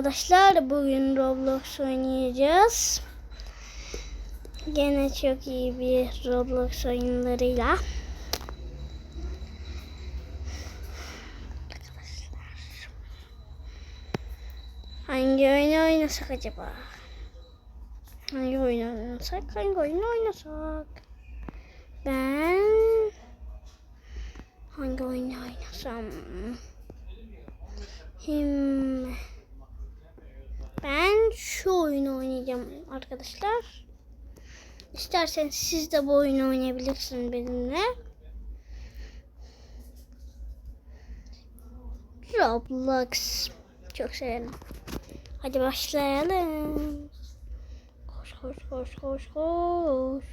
Arkadaşlar bugün Roblox oynayacağız. Gene çok iyi bir Roblox oyunlarıyla. Hangi oyunu oynasak acaba? Hangi oyunu oynasak? Hangi oyunu oynasak? Ben hangi oyunu oynasam? Şimdi ben şu oyunu oynayacağım arkadaşlar. İsterseniz siz de bu oyunu oynayabilirsiniz benimle. Roblox. Çok severim. Hadi başlayalım. Koş koş koş koş koş.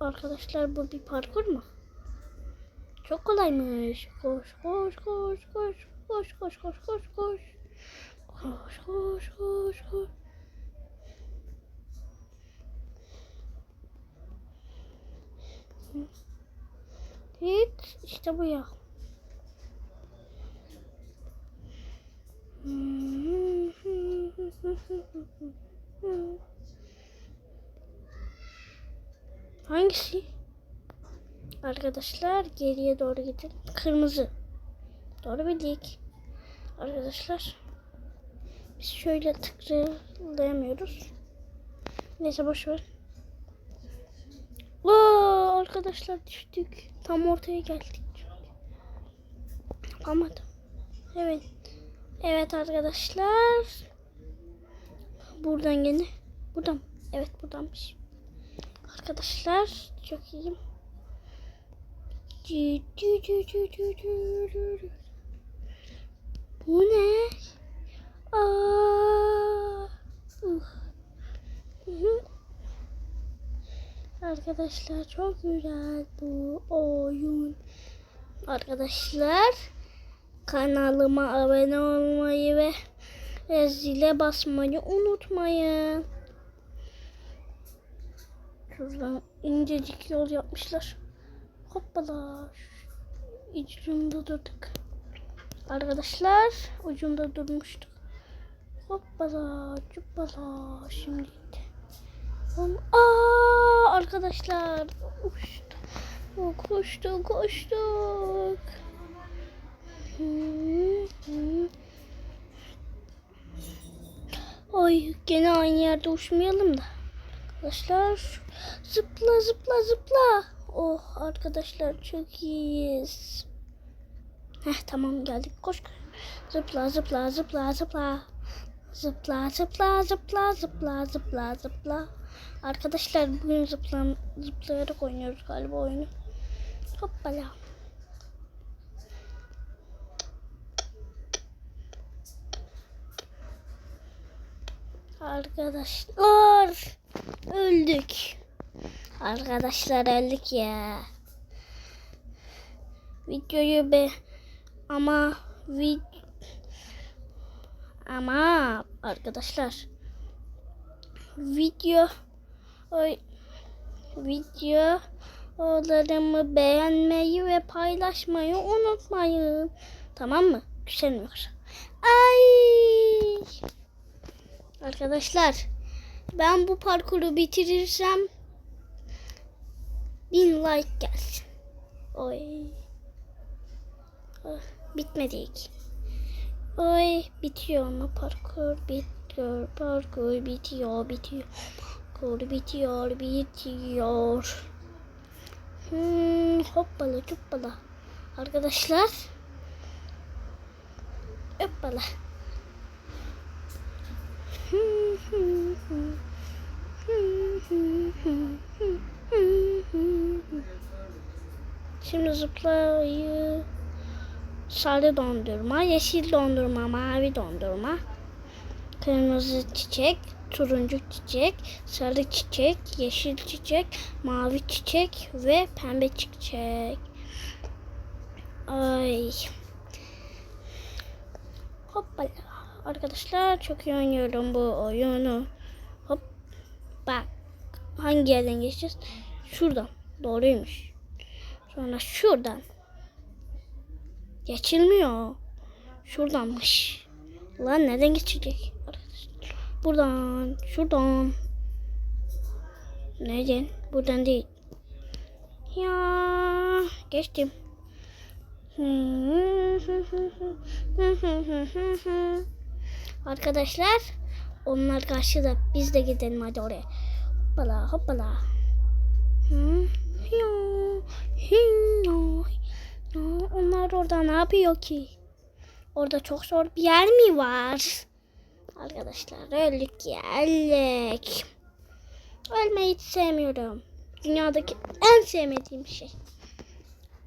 Arkadaşlar bu bir parkur mu? Çok kolaymış. Koş koş koş koş koş koş koş koş koş. Koş koş koş koş. Hiç işte bu ya. Hangisi? Arkadaşlar geriye doğru gidin. Kırmızı. Doğru bildik. Arkadaşlar. Biz şöyle tıklayamıyoruz. Neyse boş ver. Aa, arkadaşlar düştük. Tam ortaya geldik. Yapamadım. Evet. Evet arkadaşlar. Buradan gene. Buradan. Evet buradanmış. Arkadaşlar çok iyiyim. Bu ne? Hı. Arkadaşlar çok güzel bu oyun. Arkadaşlar kanalıma abone olmayı ve ve zile basmayı unutmayın. Şuradan incecik yol yapmışlar. Hoppala. Ucunda durduk. Arkadaşlar ucunda durmuştuk. Hoppala cuppala şimdi Aa arkadaşlar. Koştuk koştuk. Hı. Ay gene aynı yerde uçmayalım da. Arkadaşlar zıpla zıpla zıpla. Oh arkadaşlar çok iyiyiz. Heh tamam geldik koş. Zıpla zıpla zıpla zıpla. Zıpla zıpla zıpla zıpla zıpla zıpla. Arkadaşlar bugün zıplan, zıplayarak oynuyoruz galiba oyunu. Hoppala. Arkadaşlar öldük. Arkadaşlar öldük ya. Videoyu be ama vid ama arkadaşlar video oy, videolarımı beğenmeyi ve paylaşmayı unutmayın. Tamam mı? Küselmiyor. Ay! Arkadaşlar ben bu parkuru bitirirsem bin like gelsin. Oy. Ah, Bitmedik. Oy bitiyor mu parkur bitiyor parkur bitiyor bitiyor parkur bitiyor bitiyor. Hmm, hoppala cuppala. Arkadaşlar. Hoppala. Şimdi zıplayı sarı dondurma, yeşil dondurma, mavi dondurma, kırmızı çiçek, turuncu çiçek, sarı çiçek, yeşil çiçek, mavi çiçek ve pembe çiçek. Ay. Hoppala. Arkadaşlar çok iyi oynuyorum bu oyunu. Hop. Bak. Hangi yerden geçeceğiz? Şuradan. Doğruymuş. Sonra şuradan. Geçilmiyor. Şuradanmış. Lan nereden geçecek? Buradan. Şuradan. Nereden? Buradan değil. Ya geçtim. Arkadaşlar onlar karşıda biz de gidelim hadi oraya. Hoppala hoppala. Hı, orada ne yapıyor ki? Orada çok zor bir yer mi var? Arkadaşlar öldük geldik. Ölmeyi hiç sevmiyorum. Dünyadaki en sevmediğim şey.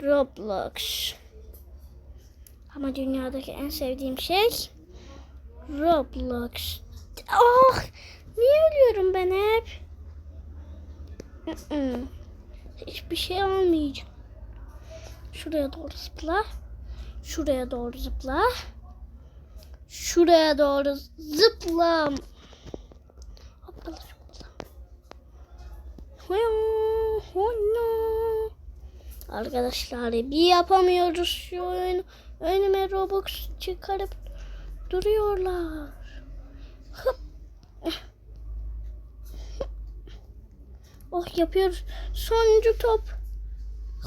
Roblox. Ama dünyadaki en sevdiğim şey Roblox. Oh! Niye ölüyorum ben hep? Hiçbir şey almayacağım. Şuraya doğru zıpla. Şuraya doğru zıpla. Şuraya doğru zıpla. Hoppala hoppala. Arkadaşlar bir yapamıyoruz şu oyunu. Önüme Robux çıkarıp duruyorlar. Hıp. Oh yapıyoruz. Sonuncu top.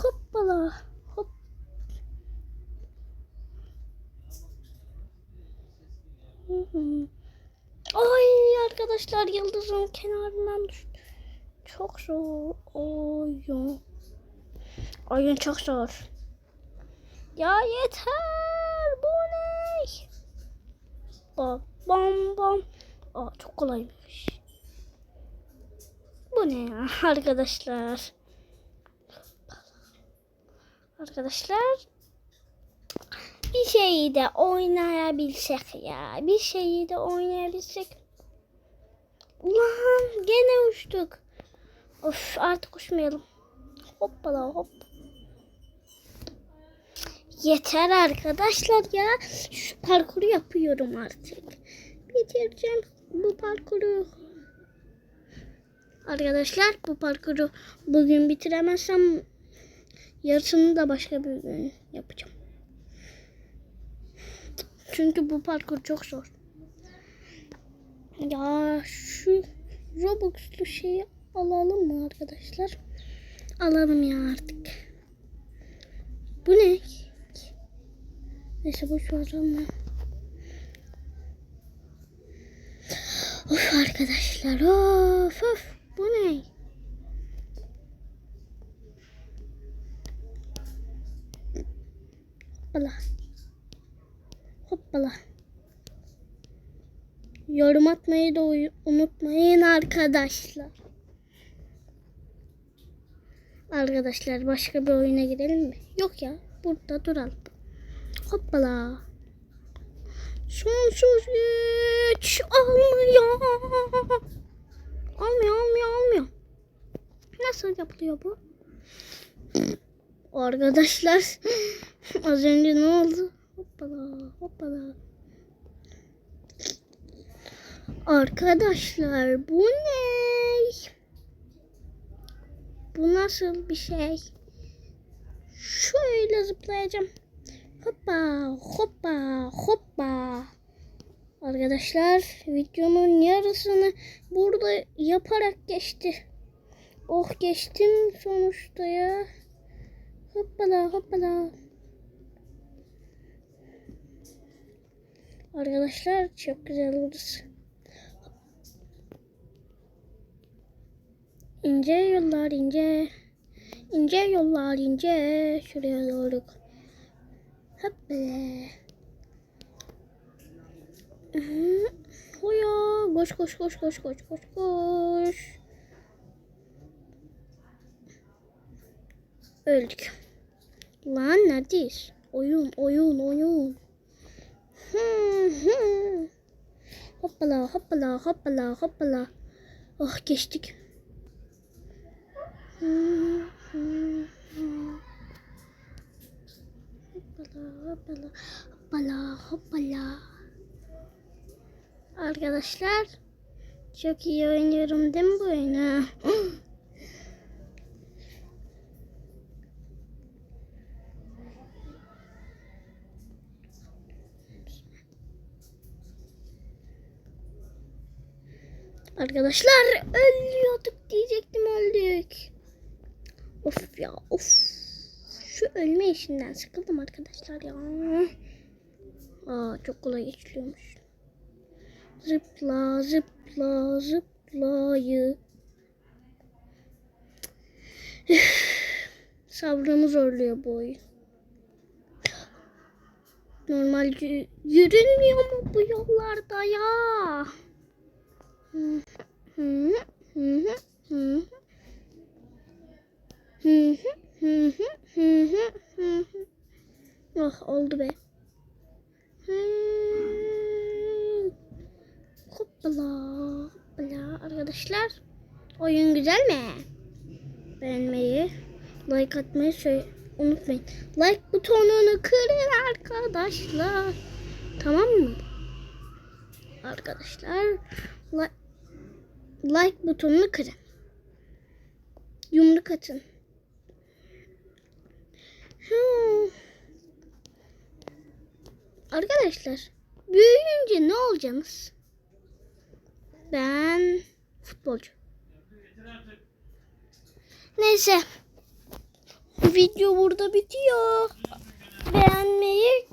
Hoppala. Ay arkadaşlar yıldızın kenarından düştü. Çok zor oyun. Oyun çok zor. Ya yeter. Bu ne? Bam bam bam. Aa çok kolaymış. Bu ne ya arkadaşlar? Arkadaşlar bir şeyi de oynayabilsek ya. Bir şeyi de oynayabilsek. Ulan gene uçtuk. Of artık uçmayalım. Hoppala hop. Yeter arkadaşlar ya. Şu parkuru yapıyorum artık. Bitireceğim bu parkuru. Arkadaşlar bu parkuru bugün bitiremezsem yarısını da başka bir gün yapacağım. Çünkü bu parkur çok zor. Ya şu Robux'lu şeyi alalım mı arkadaşlar? Alalım ya artık. Bu ne? Neyse boş ver ama. Of arkadaşlar of of. Bu ne? Hoppala. Hoppala. Yorum atmayı da unutmayın arkadaşlar. Arkadaşlar başka bir oyuna girelim mi? Yok ya. Burada duralım. Hoppala. Sonsuz güç almıyor. Almıyor, almıyor, almıyor. Nasıl yapılıyor bu? Arkadaşlar az önce ne oldu? Hoppala, hoppala. Arkadaşlar bu ne? Bu nasıl bir şey? Şöyle zıplayacağım. Hoppa hoppa hoppa. Arkadaşlar videonun yarısını burada yaparak geçti. Oh geçtim sonuçta ya. Hoppala hoppala. Arkadaşlar çok güzel burası. İnce yollar ince. İnce yollar ince. Şuraya doğru. Hop be. Hoya. Koş koş koş koş koş koş koş. Öldük. Lan neredeyiz? Oyun oyun oyun. Hoppala hoppala hoppala hoppala. Oh geçtik. Hoppala hoppala hoppala. Arkadaşlar çok iyi oynuyorum değil mi bu oyunu? Arkadaşlar ölüyorduk diyecektim öldük. Of ya of. Şu ölme işinden sıkıldım arkadaşlar ya. Aa çok kolay geçiliyormuş. Zıpla zıpla zıplayı. Sabrımı zorluyor bu oyun. Normal yü- yürünmüyor mu bu yollarda ya? Oh oldu be. Hoppala hoppala arkadaşlar. Oyun güzel mi? Beğenmeyi, like atmayı söyle unutmayın. Like butonunu kırın arkadaşlar. Tamam mı? Arkadaşlar like, like butonunu kırın. Yumruk atın. Arkadaşlar büyüyünce ne olacaksınız? Ben futbolcu. Neyse. Video burada bitiyor. Beğenmeyi,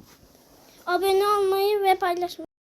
abone olmayı ve paylaşmayı